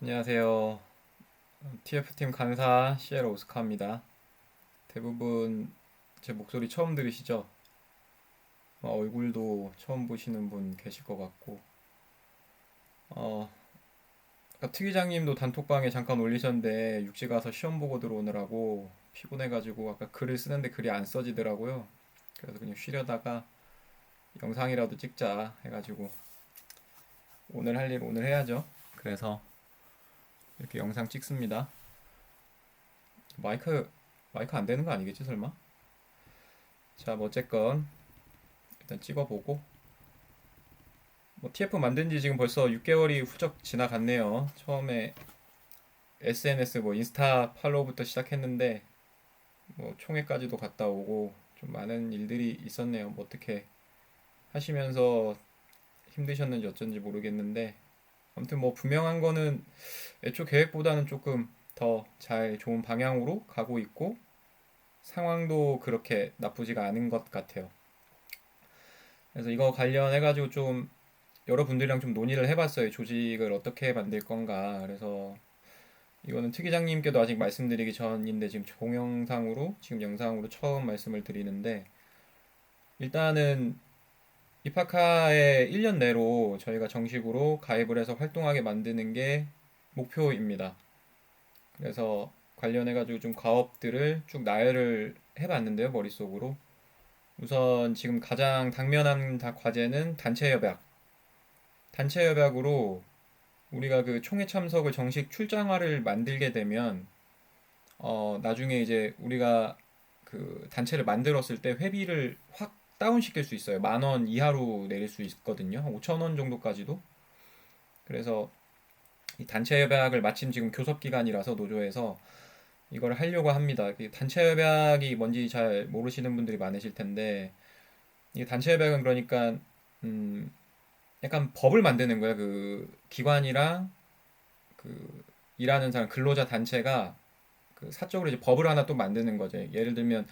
안녕하세요. TF팀 간사 시에라 오스카입니다. 대부분 제 목소리 처음 들으시죠? 어, 얼굴도 처음 보시는 분 계실 것 같고, 어, 특이장님도 단톡방에 잠깐 올리셨는데 육지 가서 시험 보고 들어오느라고 피곤해가지고 아까 글을 쓰는데 글이 안 써지더라고요. 그래서 그냥 쉬려다가 영상이라도 찍자 해가지고 오늘 할 일 오늘 해야죠. 그래서 이렇게 영상 찍습니다. 마이크 마이크 안 되는 거 아니겠지 설마? 자, 뭐 어쨌건 일단 찍어보고 뭐 TF 만든 지 지금 벌써 6개월이 훌쩍 지나갔네요. 처음에 SNS 뭐 인스타 팔로우부터 시작했는데 뭐 총회까지도 갔다 오고 좀 많은 일들이 있었네요. 뭐 어떻게 하시면서 힘드셨는지 어쩐지 모르겠는데 아무튼 뭐 분명한 거는 애초 계획보다는 조금 더 잘 좋은 방향으로 가고 있고 상황도 그렇게 나쁘지가 않은 것 같아요. 그래서 이거 관련해 가지고 좀 여러분들이랑 좀 논의를 해봤어요. 조직을 어떻게 만들 건가. 그래서 이거는 특이장님께도 아직 말씀드리기 전인데 지금 동영상으로 지금 영상으로 처음 말씀을 드리는데 일단은 입학하에 1년 내로 저희가 정식으로 가입을 해서 활동하게 만드는 게 목표입니다. 그래서 관련해가지고 좀 과업들을 쭉 나열을 해봤는데요, 머릿속으로. 우선 지금 가장 당면한 다- 과제는 단체 협약. 단체 협약으로 우리가 그 총회 참석을 정식 출장화를 만들게 되면, 어, 나중에 이제 우리가 그 단체를 만들었을 때 회비를 확 다운시킬 수 있어요. 만 원 이하로 내릴 수 있거든요. 한 5천 원 정도까지도. 그래서 이 단체 협약을 마침 지금 교섭 기간이라서 노조에서 이걸 하려고 합니다. 이 단체 협약이 뭔지 잘 모르시는 분들이 많으실 텐데 이 단체 협약은 그러니까 음 약간 법을 만드는 거야. 그 기관이랑 그 일하는 사람 근로자 단체가 그 사적으로 이제 법을 하나 또 만드는 거죠. 예를 들면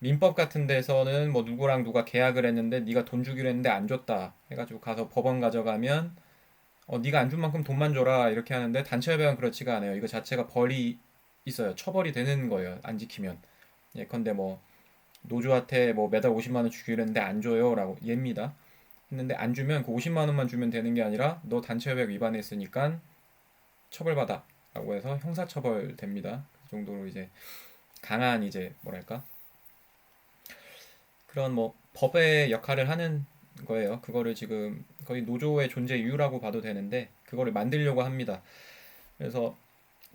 민법 같은 데서는 뭐 누구랑 누가 계약을 했는데 네가 돈 주기로 했는데 안 줬다 해가지고 가서 법원 가져가면 어 네가 안 준 만큼 돈만 줘라 이렇게 하는데 단체 협약은 그렇지가 않아요. 이거 자체가 벌이 있어요. 처벌이 되는 거예요. 안 지키면. 예컨대 뭐 노조한테 뭐 매달 50만 원 주기로 했는데 안 줘요라고 얘입니다. 했는데 안 주면 그 50만 원만 주면 되는 게 아니라 너 단체 협약 위반했으니까 처벌받아라고 해서 형사처벌 됩니다. 그 정도로 이제 강한 이제 뭐랄까 그런 뭐 법의 역할을 하는 거예요. 그거를 지금 거의 노조의 존재 이유라고 봐도 되는데 그거를 만들려고 합니다. 그래서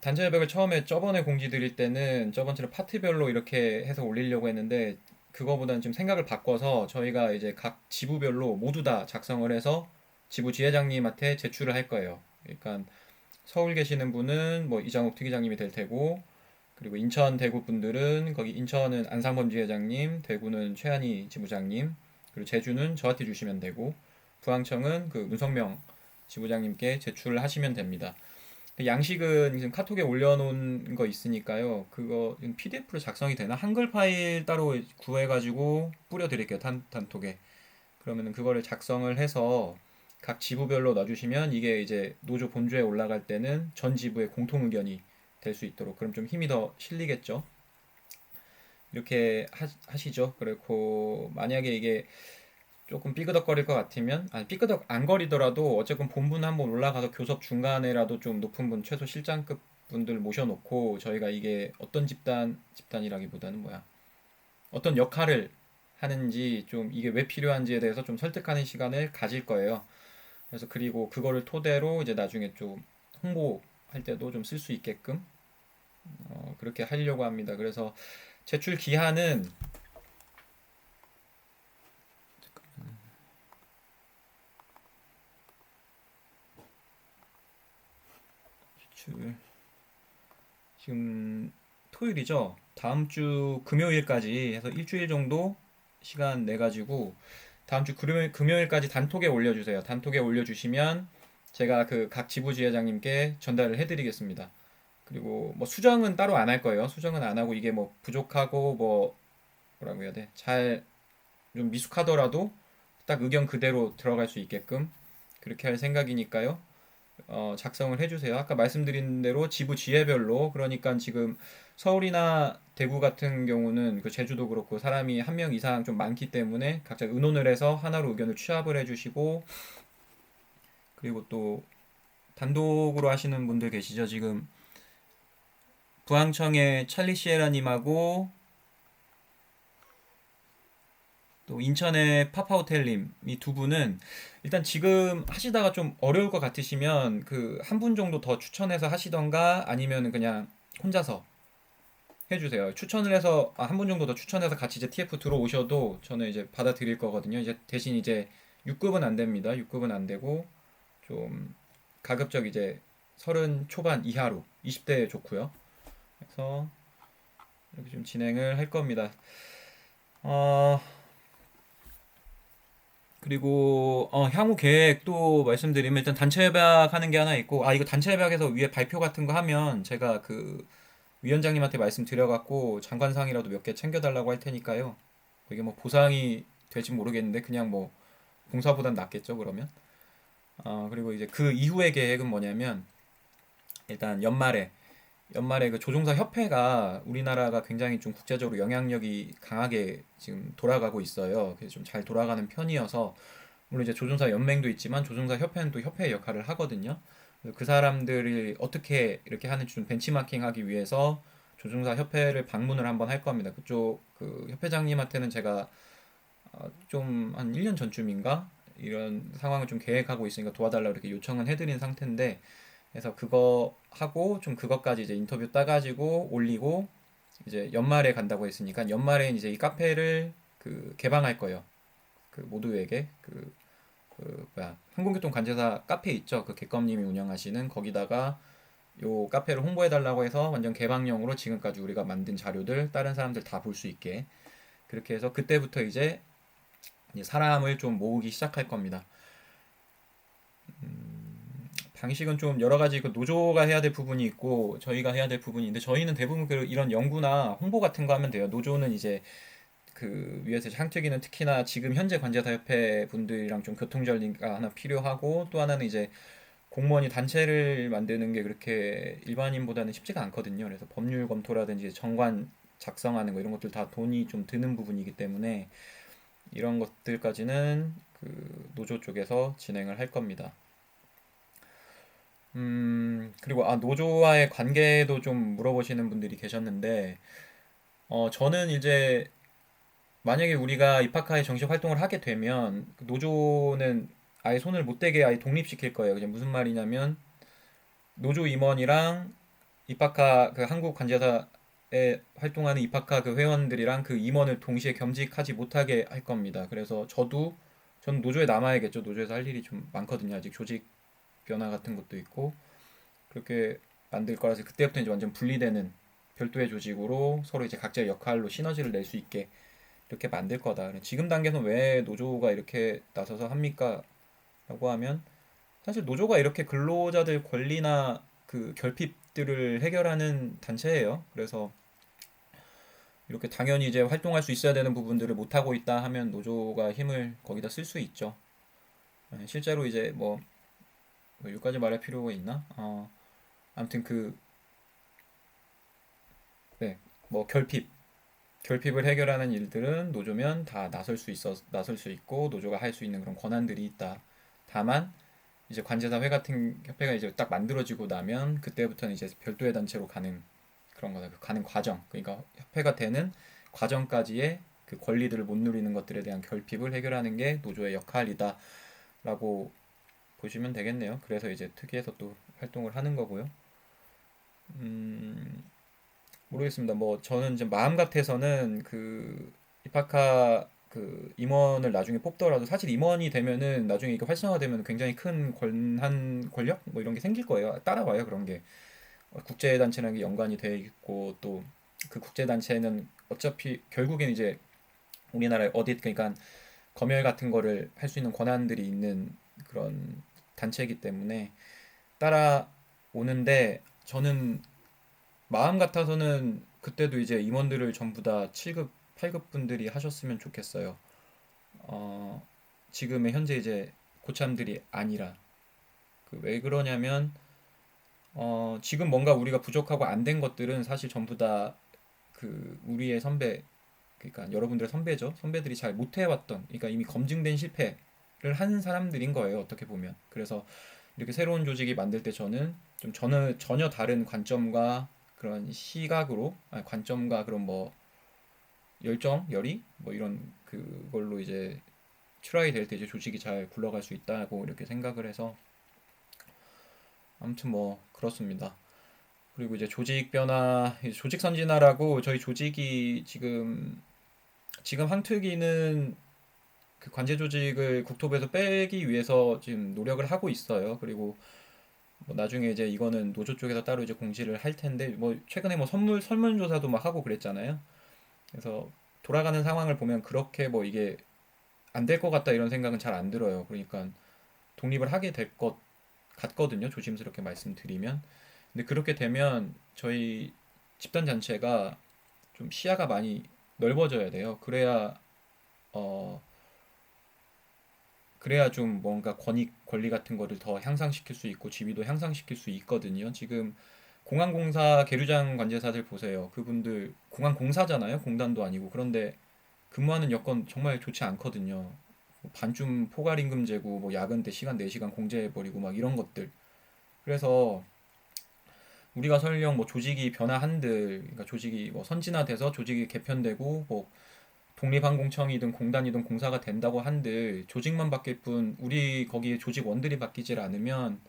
단체 협약을 처음에 저번에 공지 드릴 때는 저번처럼 파트별로 이렇게 해서 올리려고 했는데 그거보다는 좀 생각을 바꿔서 저희가 이제 각 지부별로 모두 다 작성을 해서 지부 지회장님한테 제출을 할 거예요. 그러니까 서울 계시는 분은 뭐 이장욱 특위장님이 될 테고 그리고 인천 대구 분들은 거기 인천은 안상범 지회장님, 대구는 최한희 지부장님, 그리고 제주는 저한테 주시면 되고 부항청은 그 문성명 지부장님께 제출을 하시면 됩니다. 그 양식은 지금 카톡에 올려놓은 거 있으니까요. 그거 PDF로 작성이 되나? 한글 파일 따로 구해가지고 뿌려드릴게요. 단, 단톡에. 그러면은 그거를 작성을 해서 각 지부별로 놔주시면 이게 이제 노조 본주에 올라갈 때는 전 지부의 공통 의견이 될 수 있도록 그럼 좀 힘이 더 실리겠죠. 이렇게 하, 시죠 그리고 만약에 이게 조금 삐그덕거릴 것 같으면 아니 삐그덕 안 거리더라도 어쨌든 본분 한번 올라가서 교섭 중간에라도 좀 높은 분 최소 실장급 분들 모셔놓고 저희가 이게 어떤 집단 집단이라기보다는 뭐야 어떤 역할을 하는지 좀 이게 왜 필요한지에 대해서 좀 설득하는 시간을 가질 거예요. 그래서 그리고 그거를 토대로 이제 나중에 좀 홍보할 때도 좀 쓸 수 있게끔 어, 그렇게 하려고 합니다. 그래서 제출 기한은 지금 토요일이죠. 다음 주 금요일까지 해서 일주일 정도 시간 내 가지고 다음 주 금요일, 금요일까지 단톡에 올려주세요. 단톡에 올려주시면 제가 그 각 지부 지회장님께 전달을 해드리겠습니다. 그리고 뭐 수정은 따로 안 할 거예요. 수정은 안 하고 이게 뭐 부족하고 뭐 뭐라고 해야 돼? 잘 좀 미숙하더라도 딱 의견 그대로 들어갈 수 있게끔 그렇게 할 생각이니까요. 어, 작성을 해주세요. 아까 말씀드린 대로 지부 지회별로 그러니까 지금 서울이나 대구 같은 경우는 그 제주도 그렇고 사람이 한 명 이상 좀 많기 때문에 각자 의논을 해서 하나로 의견을 취합을 해주시고 그리고 또 단독으로 하시는 분들 계시죠? 지금 부항청의 찰리 시에라님하고 또 인천의 파파호텔님 이 두 분은 일단 지금 하시다가 좀 어려울 것 같으시면 그 한 분 정도 더 추천해서 하시던가 아니면 그냥 혼자서 해주세요. 추천을 해서 아, 한 분 정도 더 추천해서 같이 이제 TF 들어오셔도 저는 이제 받아들일 거거든요. 이제 대신 이제 6급은 안 됩니다. 6급은 안 되고 좀 가급적 이제 서른 초반 이하로 20대 좋고요. 그래서 이렇게 좀 진행을 할 겁니다. 어, 그리고 어, 향후 계획도 말씀드리면 일단 단체 협약 하는 게 하나 있고 아 이거 단체 협약에서 위에 발표 같은 거 하면 제가 그 위원장님한테 말씀드려갖고 장관상이라도 몇 개 챙겨달라고 할 테니까요. 이게 뭐 보상이 될지 모르겠는데 그냥 뭐 봉사보단 낫겠죠 그러면. 어, 그리고 이제 그 이후의 계획은 뭐냐면 일단 연말에 연말에 그 조종사 협회가 우리나라가 굉장히 좀 국제적으로 영향력이 강하게 지금 돌아가고 있어요. 그래서 좀 잘 돌아가는 편이어서 물론 이제 조종사 연맹도 있지만 조종사 협회는 또 협회의 역할을 하거든요. 그 사람들이 어떻게 이렇게 하는지 좀 벤치마킹하기 위해서 조종사 협회를 방문을 한번 할 겁니다. 그쪽 그 협회장님한테는 제가 어, 좀한 1년 전쯤인가 이런 상황을 좀 계획하고 있으니까 도와달라고 이렇게 요청은 해드린 상태인데 그래서 그거 하고 좀 그것까지 이제 인터뷰 따가지고 올리고 이제 연말에 간다고 했으니까 연말에 이제 이 카페를 그 개방할 거예요. 그 모두에게 그, 그 뭐야 항공교통 관제사 카페 있죠. 그 객검님이 운영하시는 거기다가 요 카페를 홍보해 달라고 해서 완전 개방형으로 지금까지 우리가 만든 자료들 다른 사람들 다 볼 수 있게 그렇게 해서 그때부터 이제 사람을 좀 모으기 시작할 겁니다. 방식은 좀 여러 가지 그 노조가 해야 될 부분이 있고 저희가 해야 될 부분이 있는데 저희는 대부분 그 이런 연구나 홍보 같은 거 하면 돼요. 노조는 이제 그 위에서 향특위는 특히나 지금 현재 관제사협회 분들이랑 좀 교통전리가 하나 필요하고 또 하나는 이제 공무원이 단체를 만드는 게 그렇게 일반인보다는 쉽지가 않거든요. 그래서 법률 검토라든지 정관 작성하는 거 이런 것들 다 돈이 좀 드는 부분이기 때문에 이런 것들까지는 그 노조 쪽에서 진행을 할 겁니다. 음, 그리고 아, 노조와의 관계도 좀 물어보시는 분들이 계셨는데, 어, 저는 이제 만약에 우리가 입학하에 정식 활동을 하게 되면 그 노조는 아예 손을 못 대게 아예 독립시킬 거예요. 그게 무슨 말이냐면 노조 임원이랑 입학하 그 한국 관제사에 활동하는 입학하 그 회원들이랑 그 임원을 동시에 겸직하지 못하게 할 겁니다. 그래서 저도 전 노조에 남아야겠죠. 노조에서 할 일이 좀 많거든요. 아직 조직 변화 같은 것도 있고 그렇게 만들 거라서 그때부터 이제 완전 분리되는 별도의 조직으로 서로 이제 각자의 역할로 시너지를 낼 수 있게 이렇게 만들 거다. 지금 단계에서는 왜 노조가 이렇게 나서서 합니까? 라고 하면 사실 노조가 이렇게 근로자들 권리나 그 결핍들을 해결하는 단체예요. 그래서 이렇게 당연히 이제 활동할 수 있어야 되는 부분들을 못 하고 있다 하면 노조가 힘을 거기다 쓸 수 있죠. 네, 실제로 이제 뭐, 뭐 여기까지 말할 필요가 있나? 어, 아무튼 그, 네, 뭐 결핍, 결핍을 해결하는 일들은 노조면 다 나설 수 있어 나설 수 있고 노조가 할 수 있는 그런 권한들이 있다. 다만 이제 관제사회 같은 협회가 이제 딱 만들어지고 나면 그때부터는 이제 별도의 단체로 가는 그런 거다. 그 가는 과정. 그러니까 협회가 되는 과정까지의 그 권리들을 못 누리는 것들에 대한 결핍을 해결하는 게 노조의 역할이다라고 보시면 되겠네요. 그래서 이제 특위에서 또 활동을 하는 거고요. 음, 모르겠습니다. 뭐 저는 이제 마음 같아서는 그 입학하 그 임원을 나중에 뽑더라도 사실 임원이 되면은 나중에 이게 활성화되면 굉장히 큰 권한 권력 뭐 이런 게 생길 거예요. 따라와요 그런 게 국제 단체랑 연관이 돼 있고 또 그 국제 단체는 어차피 결국엔 이제 우리나라의 어디 그러니까 검열 같은 거를 할 수 있는 권한들이 있는 그런 단체이기 때문에 따라오는데 저는 마음 같아서는 그때도 이제 임원들을 전부 다 7급, 8급 분들이 하셨으면 좋겠어요. 어, 지금의 현재 이제 고참들이 아니라 그 왜 그러냐면 어, 지금 뭔가 우리가 부족하고 안 된 것들은 사실 전부 다 그 우리의 선배 그러니까 여러분들의 선배죠. 선배들이 잘 못해왔던 그러니까 이미 검증된 실패를 한 사람들인 거예요. 어떻게 보면. 그래서 이렇게 새로운 조직이 만들 때 저는 좀 전혀 전혀 다른 관점과 그런 시각으로 아니, 관점과 그런 뭐 열정, 열의 뭐 이런 그걸로 이제 트라이 될 때 이제 조직이 잘 굴러갈 수 있다고 이렇게 생각을 해서 아무튼 뭐 그렇습니다. 그리고 이제 조직 변화, 조직 선진화라고 저희 조직이 지금 지금 항특위는 그 관제 조직을 국토부에서 빼기 위해서 지금 노력을 하고 있어요. 그리고 뭐 나중에 이제 이거는 노조 쪽에서 따로 이제 공지를 할 텐데 뭐 최근에 뭐 선물 설문조사도 막 하고 그랬잖아요. 그래서 돌아가는 상황을 보면 그렇게 뭐 이게 안 될 것 같다 이런 생각은 잘 안 들어요. 그러니까 독립을 하게 될 것 같거든요. 조심스럽게 말씀드리면. 근데 그렇게 되면 저희 집단 단체가 좀 시야가 많이 넓어져야 돼요. 그래야 어 그래야 좀 뭔가 권익 권리 같은 거를 더 향상시킬 수 있고 지위도 향상시킬 수 있거든요. 지금 공항공사 계류장 관제사들 보세요. 그분들 공항공사잖아요. 공단도 아니고. 그런데 근무하는 여건 정말 좋지 않거든요. 뭐 반쯤 포괄 임금 제고 뭐 야근 때 시간 4시간 공제해 버리고 막 이런 것들. 그래서 우리가 설령 뭐 조직이 변화한들 그러니까 조직이 뭐 선진화돼서 조직이 개편되고 뭐 독립항공청이든 공단이든 공사가 된다고 한들 조직만 바뀔 뿐 우리 거기에 조직원들이 바뀌질 않으면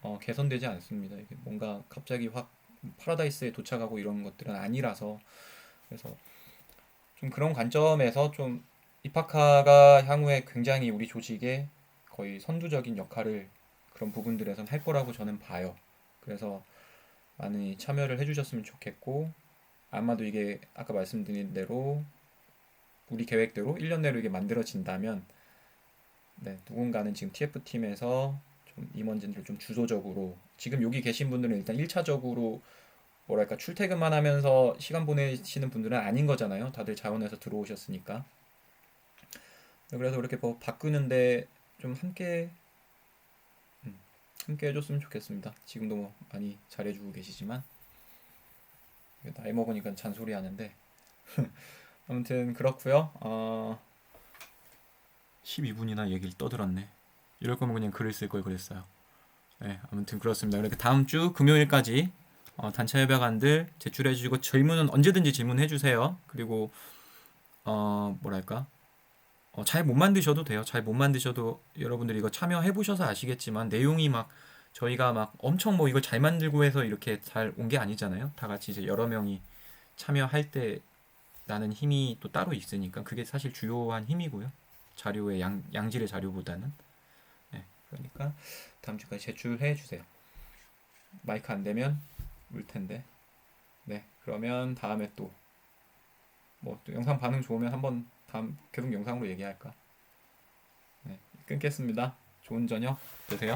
어, 개선되지 않습니다. 이게 뭔가 갑자기 확 파라다이스에 도착하고 이런 것들은 아니라서 그래서 좀 그런 관점에서 좀 입학화가 향후에 굉장히 우리 조직에 거의 선두적인 역할을 그런 부분들에선 할 거라고 저는 봐요. 그래서 많이 참여를 해주셨으면 좋겠고 아마도 이게 아까 말씀드린 대로 우리 계획대로 1년 내로 이게 만들어진다면 네, 누군가는 지금 TF팀에서 좀 임원진들 좀 주도적으로 지금 여기 계신 분들은 일단 1차적으로 뭐랄까 출퇴근만 하면서 시간 보내시는 분들은 아닌 거잖아요. 다들 자원에서 들어오셨으니까. 네, 그래서 이렇게 뭐 바꾸는데 좀 함께 음, 함께 해줬으면 좋겠습니다. 지금도 뭐 많이 잘해주고 계시지만 나이 먹으니까 잔소리 하는데 아무튼 그렇고요. 어, 12분이나 얘기를 떠들었네. 이럴 거면 그냥 글을 쓸 걸 그랬어요. 네, 아무튼 그렇습니다. 이렇게 다음 주 금요일까지 어, 단체 협약안들 제출해 주시고 질문은 언제든지 질문해 주세요. 그리고 어, 뭐랄까? 어, 잘 못 만드셔도 돼요. 잘 못 만드셔도 여러분들이 이거 참여해 보셔서 아시겠지만 내용이 막 저희가 막 엄청 뭐 이걸 잘 만들고 해서 이렇게 잘 온 게 아니잖아요. 다 같이 이제 여러 명이 참여할 때 나는 힘이 또 따로 있으니까 그게 사실 주요한 힘이고요. 자료의 양, 양질의 자료보다는. 네, 그러니까 다음 주까지 제출해 주세요. 마이크 안 되면 울 텐데. 네, 그러면 다음에 또 뭐 또 영상 반응 좋으면 한번 다음 계속 영상으로 얘기할까? 네, 끊겠습니다. 좋은 저녁 되세요.